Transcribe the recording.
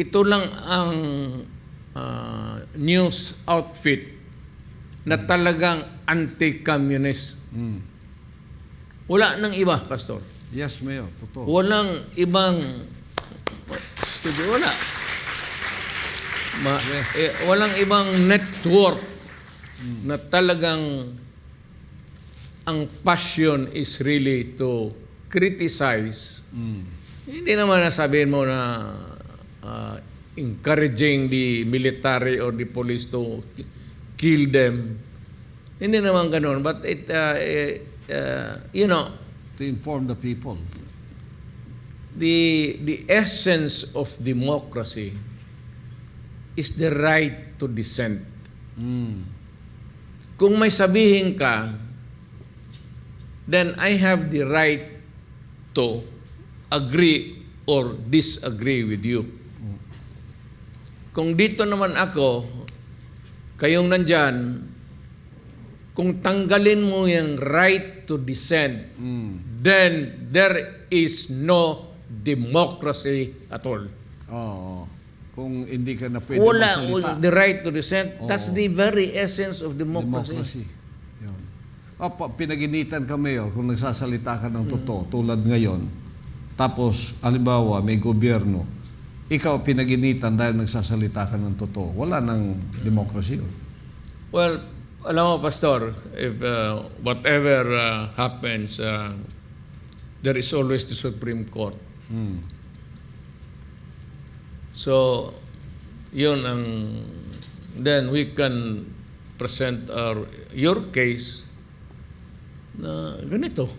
ito lang ang ah, news outfit na talagang anti-communist. Mm. Wala nang iba, Pastor. Yes, Mayor. Totoo. Walang ibang studio, wala. Ma, eh, walang ibang network na talagang ang passion is really to criticize. Mm. Hindi naman nasabihin mo na uh, encouraging the military or the police to kill them. Hindi naman ganun. But it, uh, eh, uh, you know, To inform the people. the the essence of democracy is the right to dissent. Mm. Kung may sabihin ka, then I have the right to agree or disagree with you. Kung dito naman ako, kayong nandyan, kung tanggalin mo yung right to dissent, Mm. then there is no democracy at all. Oo. Kung hindi ka na pwede Wala magsalita. the right to dissent. That's Oo. the very essence of democracy. Democracy. Yun. O, pa- pinaginitan ka, Mayor, kung nagsasalita ka ng totoo, tulad ngayon. Tapos, alimbawa, may gobyerno. Ikaw pinaginitan dahil nagsasalita ka ng totoo. Wala nang democracy. Well, alam mo, Pastor, if uh, whatever uh, happens, uh, there is always the Supreme Court. Mm. So, yun ang, then we can present our, your case na ganito.